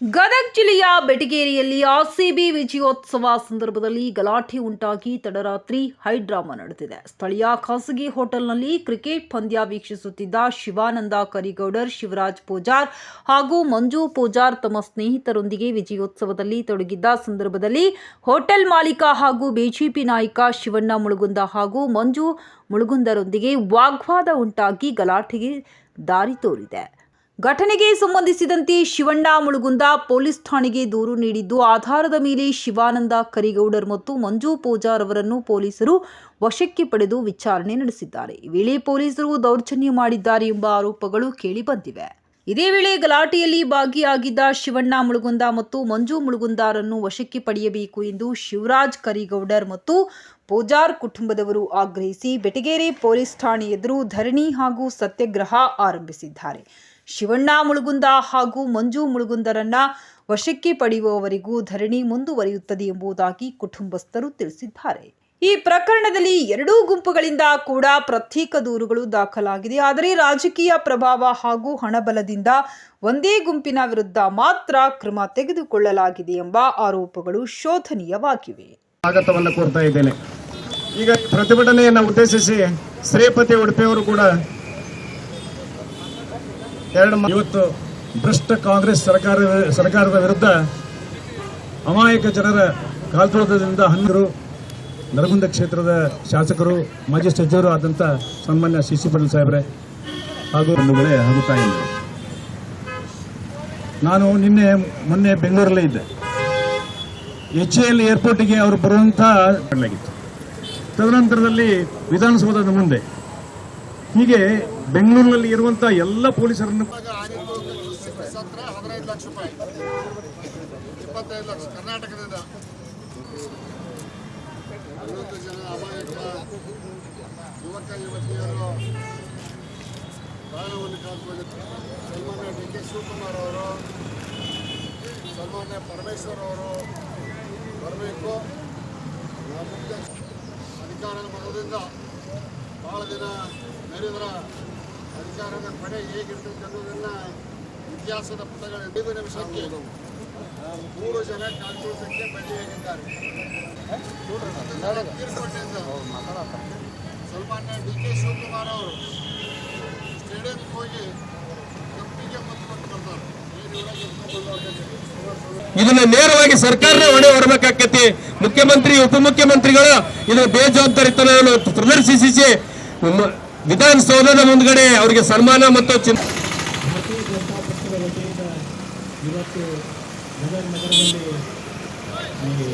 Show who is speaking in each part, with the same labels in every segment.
Speaker 1: ಗದಗ ಜಿಲ್ಲೆಯ ಬೆಟಗೇರಿಯಲ್ಲಿ ಆರ್ಸಿಬಿ ವಿಜಯೋತ್ಸವ ಸಂದರ್ಭದಲ್ಲಿ ಗಲಾಟೆ ಉಂಟಾಗಿ ತಡರಾತ್ರಿ ಹೈಡ್ರಾಮಾ ನಡೆದಿದೆ. ಸ್ಥಳೀಯ ಖಾಸಗಿ ಹೋಟೆಲ್ನಲ್ಲಿ ಕ್ರಿಕೆಟ್ ಪಂದ್ಯ ವೀಕ್ಷಿಸುತ್ತಿದ್ದ ಶಿವಾನಂದ ಕರಿಗೌಡರ್, ಶಿವರಾಜ್ ಪೂಜಾರ್ ಹಾಗೂ ಮಂಜು ಪೂಜಾರ್ ತಮ್ಮ ಸ್ನೇಹಿತರೊಂದಿಗೆ ವಿಜಯೋತ್ಸವದಲ್ಲಿ ತೊಡಗಿದ್ದ ಸಂದರ್ಭದಲ್ಲಿ ಹೋಟೆಲ್ ಮಾಲೀಕ ಹಾಗೂ ಬಿಜೆಪಿ ನಾಯಕ ಶಿವಣ್ಣ ಮುಳುಗುಂದ ಹಾಗೂ ಮಂಜು ಮುಳುಗುಂದರೊಂದಿಗೆ ವಾಗ್ವಾದ ಉಂಟಾಗಿ ಗಲಾಟೆಗೆ ದಾರಿ ತೋರಿದೆ. ಘಟನೆಗೆ ಸಂಬಂಧಿಸಿದಂತೆ ಶಿವಣ್ಣ ಮುಳುಗುಂದ ಪೊಲೀಸ್ ಠಾಣೆಗೆ ದೂರು ನೀಡಿದ್ದು, ಆಧಾರದ ಮೇಲೆ ಶಿವಾನಂದ ಕರಿಗೌಡರ್ ಮತ್ತು ಮಂಜು ಪೂಜಾರ್ ಅವರನ್ನು ಪೊಲೀಸರು ವಶಕ್ಕೆ ಪಡೆದು ವಿಚಾರಣೆ ನಡೆಸಿದ್ದಾರೆ. ಈ ವೇಳೆ ಪೊಲೀಸರು ದೌರ್ಜನ್ಯ ಮಾಡಿದ್ದಾರೆ ಎಂಬ ಆರೋಪಗಳು ಕೇಳಿಬಂದಿವೆ. ಇದೇ ವೇಳೆ ಗಲಾಟೆಯಲ್ಲಿ ಭಾಗಿಯಾಗಿದ್ದ ಶಿವಣ್ಣ ಮುಳುಗುಂದ ಮತ್ತು ಮಂಜು ಮುಳುಗುಂದಾರನ್ನು ವಶಕ್ಕೆ ಪಡೆಯಬೇಕು ಎಂದು ಶಿವರಾಜ್ ಕರಿಗೌಡರ್ ಮತ್ತು ಪೂಜಾರ್ ಕುಟುಂಬದವರು ಆಗ್ರಹಿಸಿ, ಬೆಟಗೇರಿ ಪೊಲೀಸ್ ಠಾಣೆ ಎದುರು ಧರಣಿ ಹಾಗೂ ಸತ್ಯಾಗ್ರಹ ಆರಂಭಿಸಿದ್ದಾರೆ. ಶಿವಣ್ಣ ಮುಳುಗುಂದ ಹಾಗೂ ಮಂಜು ಮುಳುಗುಂದರನ್ನ ವಶಕ್ಕೆ ಪಡೆಯುವವರೆಗೂ ಧರಣಿ ಮುಂದುವರಿಯುತ್ತದೆ ಎಂಬುದಾಗಿ ಕುಟುಂಬಸ್ಥರು ತಿಳಿಸಿದ್ದಾರೆ. ಈ ಪ್ರಕರಣದಲ್ಲಿ ಎರಡೂ ಗುಂಪುಗಳಿಂದ ಕೂಡ ಪ್ರತ್ಯೇಕ ದೂರುಗಳು ದಾಖಲಾಗಿದೆ. ಆದರೆ ರಾಜಕೀಯ ಪ್ರಭಾವ ಹಾಗೂ ಹಣಬಲದಿಂದ ಒಂದೇ ಗುಂಪಿನ ವಿರುದ್ಧ ಮಾತ್ರ ಕ್ರಮ ತೆಗೆದುಕೊಳ್ಳಲಾಗಿದೆ ಎಂಬ ಆರೋಪಗಳು ಶೋಧನೀಯವಾಗಿವೆ.
Speaker 2: ಈಗ ಪ್ರತಿಭಟನೆಯನ್ನು ಉದ್ದೇಶಿಸಿ ಶ್ರೀಪತಿ ಉಡುಪಿಯವರು ಕೂಡ ಎರಡು ಇವತ್ತು ಭ್ರಷ್ಟ ಕಾಂಗ್ರೆಸ್ ಸರ್ಕಾರ ಸರ್ಕಾರದ ವಿರುದ್ಧ ಅಮಾಯಕ ಜನರ ಕಾಲ್ತೋಳದಿಂದ ಹನ್ನರು ನರಗುಂದ ಕ್ಷೇತ್ರದ ಶಾಸಕರು ಮಾಜಿ ಸಚಿವರು ಆದಂಥ ಸನ್ಮಾನ್ಯ ಸಿ ಸಿ ಪಾಟೀಲ್ ಸಾಹೇಬ್ರೆ ಹಾಗೂ ಬಂಧುಗಳೇ ಹಾಗೂ ತಾಯಿ ನಾನು ನಿನ್ನೆ ಮೊನ್ನೆ ಬೆಂಗಳೂರಲ್ಲೇ ಇದ್ದೆ. ಎಚ್ ಎಲ್ ಏರ್ಪೋರ್ಟಿಗೆ ಅವರು ಬರುವಂತ ಮಾಡಲಾಗಿತ್ತು ತದನಂತರದಲ್ಲಿ ವಿಧಾನಸೌಧದ ಮುಂದೆ ಹೀಗೆ ಬೆಂಗಳೂರಿನಲ್ಲಿ ಇರುವಂತಹ ಎಲ್ಲ ಪೊಲೀಸರನ್ನು
Speaker 3: ಹದಿನೈದು ಲಕ್ಷ ರೂಪಾಯಿ ಇಪ್ಪತ್ತೈದು ಲಕ್ಷ ಕರ್ನಾಟಕದಿಂದ ಹನ್ನೊಂದು ಜನ ಅಮಾಯಕ ಯುವಕ ಯುವತಿಯರು ಪ್ರಾಣವನ್ನು ಕಳೆದುಕೊಂಡಿದ್ದಾರೆ ಸನ್ಮಾನ್ಯ ಡಿ ಕೆ ಶಿವಕುಮಾರ್ ಅವರು ಸನ್ಮಾನ್ಯ ಪರಮೇಶ್ವರ್ ಅವರು ಬರಬೇಕು ಅಧಿಕಾರದ ಬಹಳ ಭಾಳ ದಿನ ನಡೆದ್ರ ಅಧಿಕಾರದ ಪಡೆ ಹೇಗಿರ್ತೈತೆ ಅನ್ನೋದನ್ನ ಇತಿಹಾಸದ ಪುಟಗಳ ಐದು ನಿಮಿಷಕ್ಕೆ ಮೂರು ಜನ ಕಾಲ್ತುಳಿಸಕ್ಕೆ ಬಲಿಯಾಗಿದ್ದಾರೆ ತೀರ್ಪಟ್ಟಿಂದ ಸ್ವಲ್ಪ ಡಿ ಕೆ ಶಿವಕುಮಾರ್ ಅವರು ಸ್ಟೇಡಿಯಂಗೆ ಹೋಗಿ ಕಂಪ್ನಿಗೆ ಮತ್ತು ಬರ್ತಾರೆ
Speaker 4: ಇದನ್ನ ನೇರವಾಗಿ ಸರ್ಕಾರನೇ ಹೊಣೆ ಹೊರಬೇಕಾಕತಿ. ಮುಖ್ಯಮಂತ್ರಿ, ಉಪಮುಖ್ಯಮಂತ್ರಿಗಳ ಇದನ್ನ ಬೇಜವಾಬ್ದಾರಿತನವನ್ನು ಪ್ರದರ್ಶಿಸಿ ವಿಧಾನಸೌಧದ ಮುಂದ್ಗಡೆ ಅವರಿಗೆ ಸನ್ಮಾನ ಮತ್ತು ಚಿನ್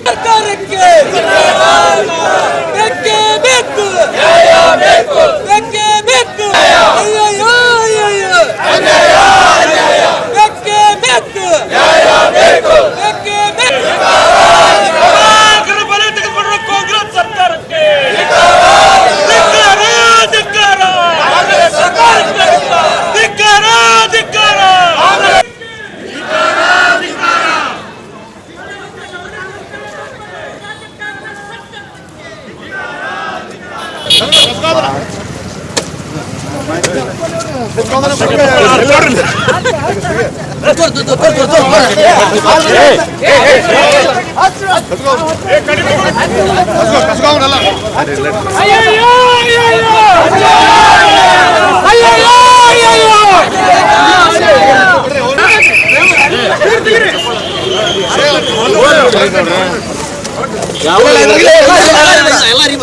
Speaker 5: ಸರ್ಕಾರಕ್ಕೆ ನಗರದಲ್ಲಿ ಬೇಕು எல்லாரையும்